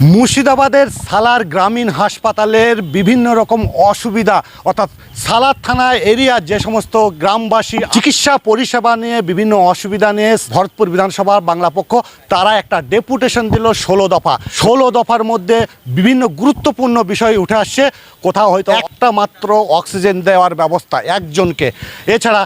মুর্শিদাবাদের সালার গ্রামীণ হাসপাতালের বিভিন্ন রকম অসুবিধা, অর্থাৎ সালার থানা এরিয়ার যে সমস্ত গ্রামবাসী চিকিৎসা পরিষেবা নিয়ে বিভিন্ন অসুবিধা নিয়ে ভরতপুর বিধানসভার বাংলা পক্ষ, তারা একটা ডেপুটেশন দিল ষোলো দফা। ষোলো দফার মধ্যে বিভিন্ন গুরুত্বপূর্ণ বিষয় উঠে আসছে, কোথাও হয়তো একটা মাত্র অক্সিজেন দেওয়ার ব্যবস্থা একজনকে। এছাড়া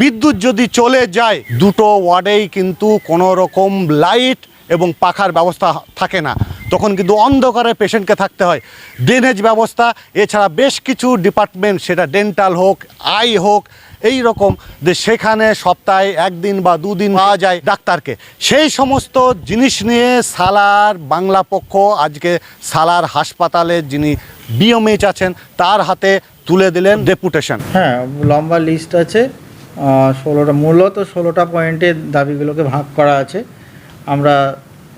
বিদ্যুৎ যদি চলে যায়, দুটো ওয়ার্ডেই কিন্তু কোনো রকম লাইট এবং পাখার ব্যবস্থা থাকে না। তখন কিন্তু অন্ধকারে পেশেন্টকে থাকতে হয়। ড্রেনেজ ব্যবস্থা, এছাড়া বেশ কিছু ডিপার্টমেন্ট, সেটা ডেন্টাল হোক, আই হোক, এই রকম যে সেখানে সপ্তাহে একদিন বা দুদিন পাওয়া যায় ডাক্তারকে। সেই সমস্ত জিনিস নিয়ে সালার বাংলা পক্ষ, আজকে সালার হাসপাতালে যিনি বিএমএইচ আছেন, তার হাতে তুলে দিলেন ডেপুটেশন। হ্যাঁ লম্বা লিস্ট আছে। ষোলোটা, মূলত ষোলোটা পয়েন্টে দাবিগুলোকে ভাগ করা আছে। আমরা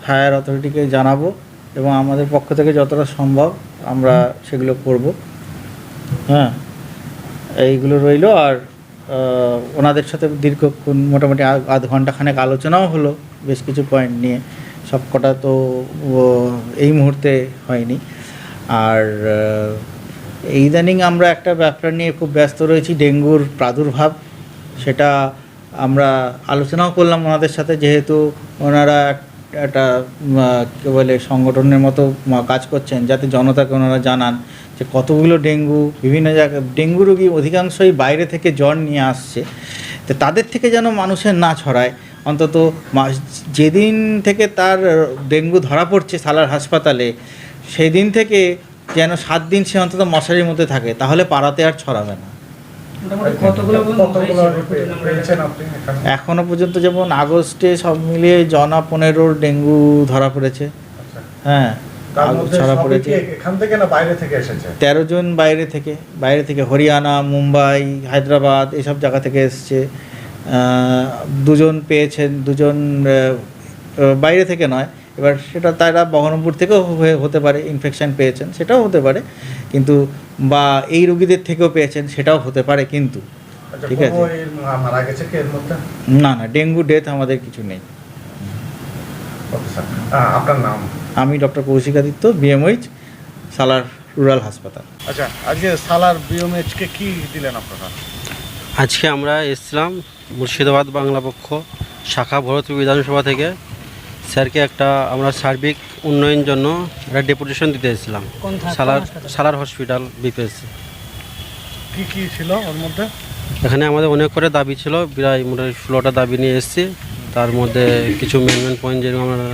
হায়ার অথরিটিকে জানাব এবং আমাদের পক্ষ থেকে যতটা সম্ভব আমরা সেগুলো করব। হ্যাঁ এইগুলো রইল আর ওনাদের সাথে দীর্ঘক্ষণ মোটামুটি আধ- আধ ঘণ্টা খানেক আলোচনাও হলো বেশ কিছু পয়েন্ট নিয়ে। সব কটা তো এই মুহূর্তে হয়নি। আর এই ইদানিং আমরা একটা ব্যাপার নিয়ে খুব ব্যস্ত রয়েছি ডেঙ্গুর প্রাদুর্ভাব। সেটা আমরা আলোচনাও করলাম ওনাদের সাথে যেহেতু ওনারা একটা কী বলে, সংগঠনের মতো কাজ করছেন যাতে জনতাকে ওনারা জানান যে কতগুলো ডেঙ্গু, বিভিন্ন জায়গায় ডেঙ্গু রোগী অধিকাংশই বাইরে থেকে জ্বর নিয়ে আসছে। তো তাদের থেকে যেন মানুষের না ছড়ায়। অন্তত যেদিন থেকে তার ডেঙ্গু ধরা পড়ছে সালার হাসপাতালে সেই দিন থেকে যেন সাত দিন সে অন্তত মশারির মধ্যে থাকে। তাহলে পাড়াতে আর ছড়াবে না মোটামুটি কতগুলো পেয়েছেন আপনি এখানে? এখনও পর্যন্ত যেমন আগস্টে সব মিলিয়ে জনা পনেরোর ডেঙ্গু ধরা পড়েছে। আচ্ছা। হ্যাঁ ছড়া পড়েছে। এখান থেকে না বাইরে থেকে এসেছে? তেরো জন বাইরে থেকে বাইরে থেকে হরিয়ানা মুম্বাই হায়দ্রাবাদ এসব জায়গা থেকে এসছে। দুজন পেয়েছেন দুজন বাইরে থেকে নয় এবার সেটা তারা বহরমপুর থেকেও হয়ে- হতে পারে ইনফেকশান পেয়েছেন সেটাও হতে পারে। কিন্তু বা এই রুগীদের থেকেও পেয়েছেন সেটাও হতে পারে কিন্তু। আচ্ছা ঠিক আছে। না না ডেঙ্গু ডেথ আমাদের কিছু নেই। আপনার নাম? আমি doctor Kaushikaditya BMOH Salar rural হাসপাতাল। আচ্ছা আজকে সালার বিএমএইচকে কি দিলেন আপনারা? আজকে আমরা এসেছিলাম মুর্শিদাবাদ বাংলা পক্ষ শাখা ভরতপুর বিধানসভা থেকে। স্যারকে একটা আমরা সার্বিক উন্নয়ন জন্য একটা ডেপুটেশন দিতে এসেছিলাম। সালার সালার হসপিটাল বিপিএসসি কি কি ছিল ওর মধ্যে? এখানে আমাদের অনেক করে দাবি ছিল প্রায় মোটামুটি ষোলোটা দাবি নিয়ে এসেছি। তার মধ্যে কিছু মেন মেন পয়েন্ট যেরকম আমরা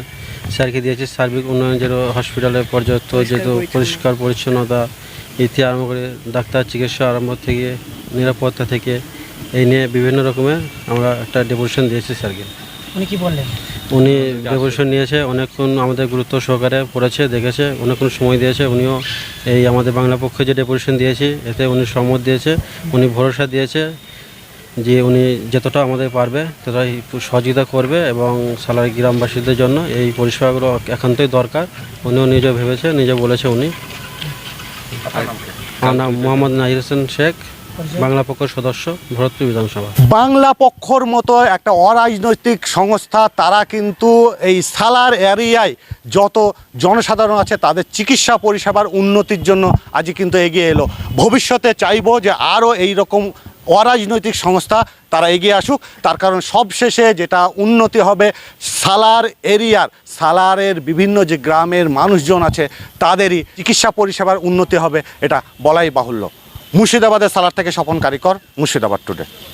স্যারকে দিয়েছি সার্বিক উন্নয়ন যেরকম হসপিটালে পর্যাপ্ত যেহেতু পরিষ্কার পরিচ্ছন্নতা ইতি আরম্ভ করে ডাক্তার চিকিৎসা আরম্ভ থেকে নিরাপত্তা থেকে এই নিয়ে বিভিন্ন রকমের আমরা একটা ডেপুটেশন দিয়েছি স্যারকে। উনি কি বললেন? উনি নিয়েছে অনেকক্ষণ আমাদের গুরুত্ব সহকারে পড়েছে দেখেছে অনেকক্ষণ সময় দিয়েছে উনিও এই আমাদের বাংলা পক্ষে যে ডেপুটেশন দিয়েছি এতে উনি সম্মত দিয়েছে উনি ভরসা দিয়েছে যে উনি যতটা আমাদের পারবে ততটাই সহযোগিতা করবে এবং সালার গ্রামবাসীদের জন্য এই পরিষেবাগুলো একান্তই দরকার উনিও নিজে ভেবেছে নিজে বলেছে উনি। আমার নাম মোহাম্মদ নাহির হোসেন শেখ। বাংলা পক্ষের সদস্য ভরতপুর বিধানসভা। বাংলা পক্ষর মতো একটা অরাজনৈতিক সংস্থা তারা কিন্তু এই সালার এরিয়ায় যত জনসাধারণ আছে তাদের চিকিৎসা পরিষেবার উন্নতির জন্য আজ কিন্তু এগিয়ে এলো। ভবিষ্যতে চাইব যে আরও এই রকম অরাজনৈতিক সংস্থা তারা এগিয়ে আসুক। তার কারণ সবশেষে যেটা উন্নতি হবে সালার এরিয়ার সালারের বিভিন্ন যে গ্রামের মানুষজন আছে তাদেরই চিকিৎসা পরিষেবার উন্নতি হবে এটা বলাই বাহুল্য। মুর্শিদাবাদের সালার থেকে স্বপন কারিকর মুর্শিদাবাদ টুডে